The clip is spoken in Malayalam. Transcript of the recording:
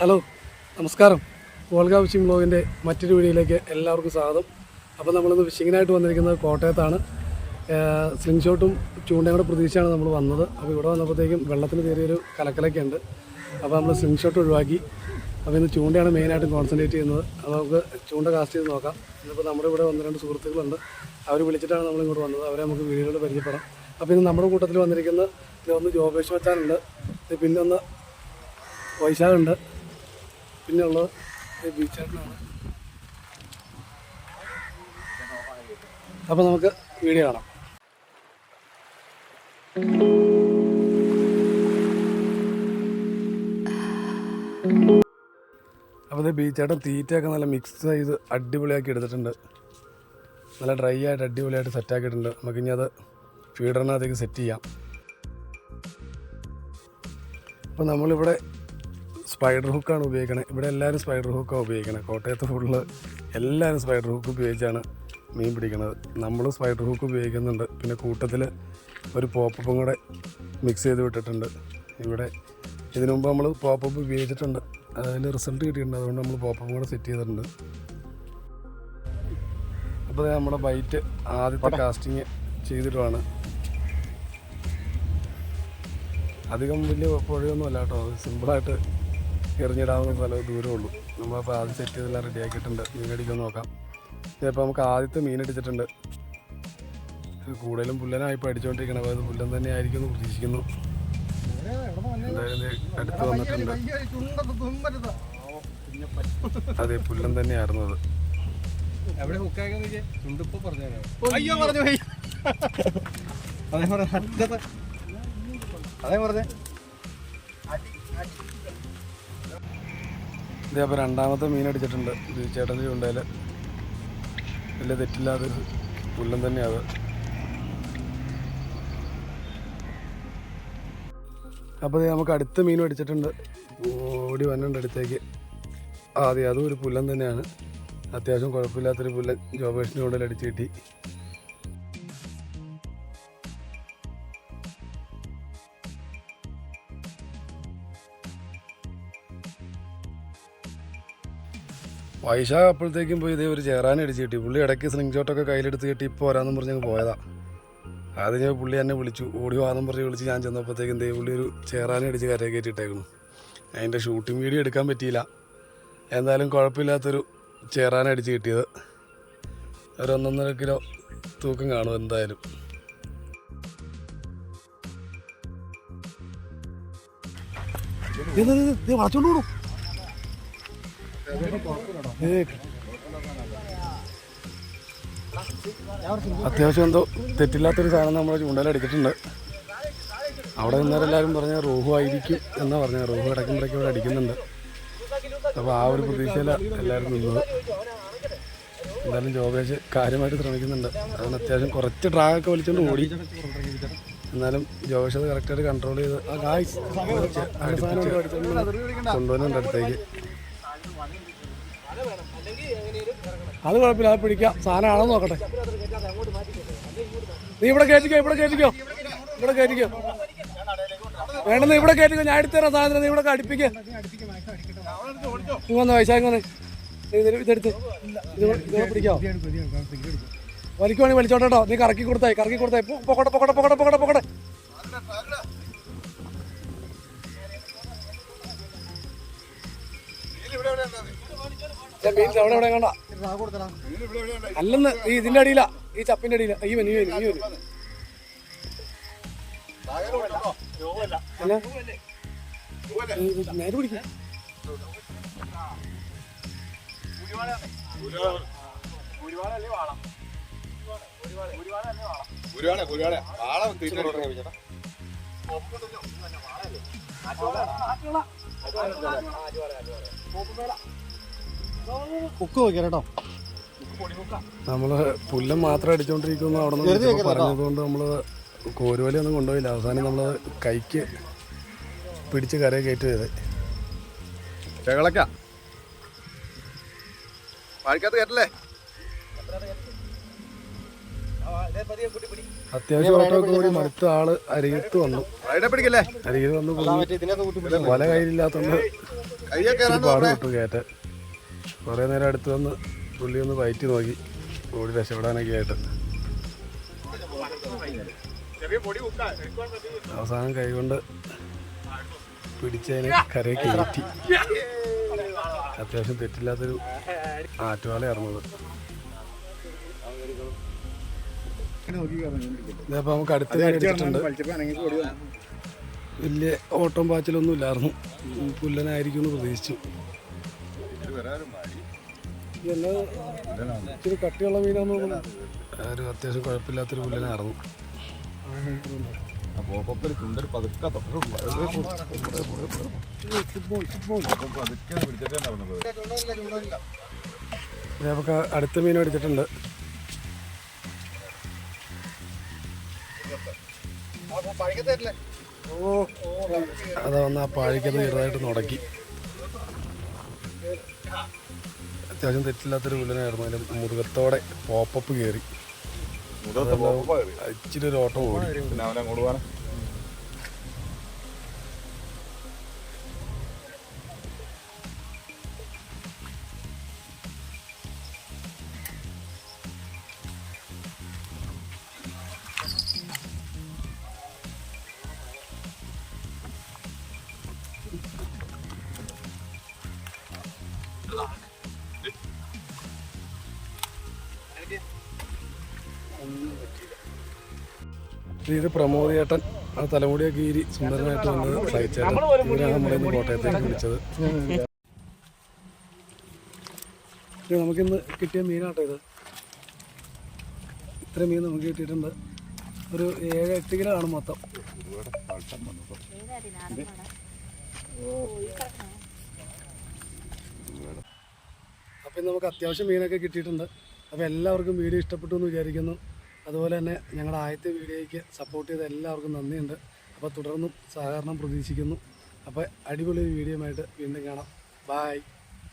ഹലോ നമസ്കാരം. വോൾഗ ഫിഷിംഗ് ബ്ലോഗിന്റെ മറ്റൊരു വീഡിയോയിലേക്ക് എല്ലാവർക്കും സ്വാഗതം. അപ്പോൾ നമ്മളിന്ന് ഫിഷിങ്ങിനായിട്ട് വന്നിരിക്കുന്നത് കോട്ടയത്താണ്. സ്ലിംഗ് ഷോട്ടും ചൂണ്ടയും കൂടെ പ്രതീക്ഷയാണ് നമ്മൾ വന്നത്. അപ്പോൾ ഇവിടെ വന്നപ്പോഴത്തേക്കും വെള്ളത്തിന് കയറിയൊരു കലക്കലൊക്കെ ഉണ്ട്. അപ്പോൾ നമ്മൾ സ്ലിംഗ് ഷോട്ട് ഒഴിവാക്കി. അപ്പോൾ ഇന്ന് ചൂണ്ടയാണ് മെയിനായിട്ടും കോൺസെൻട്രേറ്റ് ചെയ്യുന്നത്. അപ്പോൾ നമുക്ക് ചൂണ്ട കാസ്റ്റ് ചെയ്ത് നോക്കാം. ഇന്നിപ്പോൾ നമ്മുടെ ഇവിടെ ഒന്ന് രണ്ട് സുഹൃത്തുക്കളുണ്ട്. അവർ വിളിച്ചിട്ടാണ് നമ്മൾ ഇങ്ങോട്ട് വന്നത്. അവരെ നമുക്ക് വീഡിയോയിൽ പരിചയപ്പെടാം. അപ്പോൾ ഇന്ന് നമ്മുടെ കൂട്ടത്തിൽ വന്നിരിക്കുന്ന ഒന്ന് ജോബേഷ് മച്ചാനുണ്ട്. പിന്നെ ഒന്ന് വൈശാഖുണ്ട് പിന്നെ ഉള്ളത് ബീച്ചേട്ടനാണ് അപ്പോൾ നമുക്ക് വീഡിയോ കാണാം. അപ്പോൾ ഇത് ബീച്ചേട്ടൻ തീറ്റയൊക്കെ നല്ല മിക്സ് ചെയ്ത് അടിപൊളിയാക്കി എടുത്തിട്ടുണ്ട്. നല്ല ഡ്രൈ ആയിട്ട് അടിപൊളിയായിട്ട് സെറ്റാക്കിയിട്ടുണ്ട് നമുക്കിനി അത് ഫീഡറിനകത്തേക്ക് സെറ്റ് ചെയ്യാം. അപ്പോൾ നമ്മളിവിടെ സ്പൈഡർ ഹുക്കാണ് ഉപയോഗിക്കണത് ഇവിടെ എല്ലാവരും സ്പൈഡർ ഹുക്കാണ് ഉപയോഗിക്കണത് കോട്ടയത്ത് ഫുള്ള് എല്ലാവരും സ്പൈഡർ ഹുക്ക് ഉപയോഗിച്ചാണ് മീൻ പിടിക്കുന്നത് നമ്മൾ സ്പൈഡർ ഹുക്ക് ഉപയോഗിക്കുന്നുണ്ട്. പിന്നെ കൂട്ടത്തിൽ ഒരു പോപ്പപ്പും കൂടെ മിക്സ് ചെയ്ത് വിട്ടിട്ടുണ്ട്. ഇവിടെ ഇതിനു മുമ്പ് നമ്മൾ പോപ്പപ്പ് ഉപയോഗിച്ചിട്ടുണ്ട്. അതിൽ റിസൾട്ട് കിട്ടിയിട്ടുണ്ട്. അതുകൊണ്ട് നമ്മൾ പോപ്പപ്പും കൂടെ സെറ്റ് ചെയ്തിട്ടുണ്ട്. അപ്പോൾ നമ്മുടെ ബൈറ്റ് ആദ്യത്തെ കാസ്റ്റിങ് ചെയ്തിട്ടുമാണ് അധികം വലിയ പുഴയൊന്നും അല്ല കേട്ടോ. അത് സിമ്പിളായിട്ട് എറിഞ്ഞിടാവുന്ന സ്ഥലം ദൂരമുള്ളൂ നമ്മളപ്പോൾ ആദ്യം സെറ്റ് ചെയ്തെല്ലാം റെഡി ആക്കിയിട്ടുണ്ട്. മീനടിക്കാൻ നോക്കാം. ഇതിപ്പോൾ നമുക്ക് ആദ്യത്തെ മീനടിച്ചിട്ടുണ്ട് ഇത് കൂടുതലും പുല്ലനായിപ്പോൾ അടിച്ചുകൊണ്ടിരിക്കണം അപ്പോൾ അത് പുല്ലൻ തന്നെ ആയിരിക്കും എന്ന് പ്രതീക്ഷിക്കുന്നു. എന്തായാലും അടുത്ത് വന്നിട്ടുണ്ട്. അതെ പുല്ലൻ തന്നെയായിരുന്നു അത്. അയ്യോ പറഞ്ഞു അതേ പറഞ്ഞ. രണ്ടാമത്തെ മീൻ അടിച്ചിട്ടുണ്ട്. ചേട്ടന്റെ ചൂണ്ടയിൽ വലിയ തെറ്റില്ലാതെ പുല്ലൻ തന്നെയാണ് അപ്പോൾ നമുക്ക് അടുത്ത മീൻ അടിച്ചിട്ടുണ്ട്. ഓടി വന്നിട്ടുണ്ട് അടുത്തേക്ക്. ആ അതെ അതും ഒരു പുല്ലൻ തന്നെയാണ്. അത്യാവശ്യം കുഴപ്പമില്ലാത്തൊരു പുല്ലൻ ജോബേഷിന്റെ ചൂണ്ടയിൽ അടിച്ച് കിട്ടി. വൈശാഖ് അപ്പോഴത്തേക്കും പോയി ഇതേ ഒരു ചേരാൻ അടിച്ച് കിട്ടി. പുള്ളി ഇടയ്ക്ക് സ്ലിംഗ് ഷോട്ടൊക്കെ കയ്യിലെടുത്ത് കിട്ടി ഇപ്പോൾ വരാമെന്നും പറഞ്ഞ് അങ്ങ് പോയതാ. അത് ഞാൻ പുള്ളി എന്നെ വിളിച്ചു. ഓടി വാദം പറഞ്ഞ് വിളിച്ച് ഞാൻ ചെന്നപ്പോഴത്തേക്കും ദേ പുള്ളി ഒരു ചേറാനെ അടിച്ച് കരയെ കയറ്റിയിട്ടേക്കുന്നു അതിന്റെ ഷൂട്ടിംഗ് വീഡിയോ എടുക്കാൻ പറ്റിയില്ല. എന്തായാലും കുഴപ്പമില്ലാത്തൊരു ചേറാനെ അടിച്ച് കിട്ടിയത്. ഒരു ഒന്നൊന്നര കിലോ തൂക്കം കാണും എന്തായാലും. വളച്ചോണ്ടോടും അത്യാവശ്യം എന്തോ തെറ്റില്ലാത്തൊരു സാധനം നമ്മൾ ചൂണ്ടയിൽ അടിച്ചിട്ടുണ്ട്. അവിടെ നിന്നവരെല്ലാവരും പറഞ്ഞ റോഹു ആയിരിക്കും എന്നാ പറഞ്ഞ. റോഹു ഇടയ്ക്കുമ്പോഴേക്കും ഇവിടെ അടിക്കുന്നുണ്ട്. അപ്പോൾ ആ ഒരു പ്രതീക്ഷയില എല്ലാവരും നിന്നത്. എന്തായാലും ജോബേജ് കാര്യമായിട്ട് ശ്രമിക്കുന്നുണ്ട്. അതാണ് അത്യാവശ്യം കുറച്ച് ഡ്രാഗൊക്കെ വലിച്ചുകൊണ്ട് ഓടി. എന്നാലും ജോബേഷ് അത് കറക്റ്റായിട്ട് കൺട്രോൾ ചെയ്ത് കൊണ്ടുവന്നുണ്ട് അടുത്തേക്ക്. അത് കുഴപ്പമില്ല അത് പിടിക്കാം. സാധനമാണോ നോക്കട്ടെ. നീ ഇവിടെ കയറ്റിക്കോ ഇവിടെ കയറ്റിക്കോ. ഇവിടെ കയറ്റിക്കോ. വേണമെന്ന് ഇവിടെ കയറ്റിക്കോ. ഞാൻ എടുത്തു തരാം സാധനം നീ ഇവിടെ അടുപ്പിക്കോ. ഇങ്ങനെ ഇത് ഇതെടുത്ത്. ഇത് ഇത് പിടിക്കോ വലിക്കുവാണെങ്കിൽ വലിച്ചോട്ടോ നീ കറക്കി കൊടുത്തായി കറക്കി കൊടുത്തായി. പൊക്കോട്ടെ പൊക്കോട്ടെ പൊക്കോട്ടെ പൊക്കോട്ടെ പൊക്കോട്ടെ. മീൻ അവിടെ എവിടെ കണ്ട അല്ലെന്ന് ഈ ഇതിന്റെ അടിയിലാ. ഈ ചപ്പിന്റെ അടിയില. ഈ വരും ഈ വരും നേരെ പിടിക്കും. ഒരുപാട് ഒരുപാട് ആളെ തീറ്റ കുക്ക് നോക്കിയാ കേട്ടോ. നമ്മൾ പുല്ലം മാത്രം അടിച്ചോണ്ടിരിക്കുന്നു. അവിടെ നിന്ന് പറഞ്ഞതുകൊണ്ട് നമ്മൾ കോരുവലൊന്നും കൊണ്ടുപോയില്ല. അവസാനം നമ്മൾ കൈക്ക് പിടിച്ച് കരയെ കയറ്റി ചെയ്തേ ചെകളക്ക. വാഴക്കകത്ത് കയറ്റല്ലേ അത്യാവശ്യം ഓട്ടോ കൂടി മടുത്ത ആൾ അരികത്ത് വന്നു. അവിടെ പിടിക്കല്ലേ? അരികത്ത് വന്നു വല കയ്യിലില്ലാത്തോണ്ട് പാട് വിട്ടു കയറ്റ കുറേ നേരം അടുത്ത് വന്ന് പുള്ളി ഒന്ന് വയറ്റി നോക്കി. ഓടി രക്ഷപ്പെടാനൊക്കെ ആയിട്ട്. അവസാനം കൈകൊണ്ട് പിടിച്ചതിന് കരയെ കയറ്റി. അത്യാവശ്യം തെറ്റില്ലാത്തൊരു ആറ്റുവാളയായിരുന്നത് ഇതപ്പോ നമുക്ക് അടുത്ത് അടിച്ചിട്ടുണ്ട് വലിയ ഓട്ടം പാച്ചിലൊന്നും ഇല്ലായിരുന്നു. പുല്ലനായിരിക്കും എന്ന് പ്രതീക്ഷിച്ചു. ഇച്ചിരി കട്ടിയുള്ള മീനാന്ന് തോന്നുന്നു. ഒരു അത്യാവശ്യം കുഴപ്പമില്ലാത്തൊരു പുല്ലിനെ പോപ്പത്തിൽ ചുണ്ടൽ പതുക്കെ ഇത് നമുക്ക് അടുത്ത മീൻ പിടിച്ചിട്ടുണ്ട്. അതാ വന്ന് ആ പാഴിക്കത് ചെറുതായിട്ട് നുടക്കി. അത്യാവശ്യം തെറ്റില്ലാത്തൊരു പുല്ലനായിരുന്നു അതിന് മുതുകത്തോടെ പോപ്പപ്പ് കയറി ഇച്ചിരി ഒരു ഓട്ടം ഓടി. പിന്നെ അവനെ അങ്ങോട്ട് പോകാൻ ഇത് പ്രമോദ് ചേട്ടൻ ആ തലമുടിയൊക്കെ കീരി സുന്ദരനായിട്ട് വന്നത് സഹിച്ചേട്ടൻ ഇവരാണ് നമ്മളെ ഇന്ന് കോട്ടയത്തേക്ക് വിളിച്ചത്. നമുക്കിന്ന് കിട്ടിയ മീനാട്ടോ ഇത്. ഇത്ര മീൻ നമുക്ക് കിട്ടിയിട്ടുണ്ട്. ഒരു ഏഴ് എട്ട് കിലോ ആണ് മൊത്തം. അപ്പം നമുക്ക് അത്യാവശ്യം മീനൊക്കെ കിട്ടിയിട്ടുണ്ട്. അപ്പോൾ എല്ലാവർക്കും വീഡിയോ ഇഷ്ടപ്പെട്ടു എന്ന് വിചാരിക്കുന്നു. അതുപോലെ തന്നെ ഞങ്ങളുടെ ആദ്യത്തെ വീഡിയോയ്ക്ക് സപ്പോർട്ട് ചെയ്ത എല്ലാവർക്കും നന്ദിയുണ്ട്. അപ്പോൾ തുടർന്നും സഹകരണം പ്രതീക്ഷിക്കുന്നു. അപ്പോൾ അടിപൊളി വീഡിയോ ആയിട്ട് വീണ്ടും കാണാം. ബായ്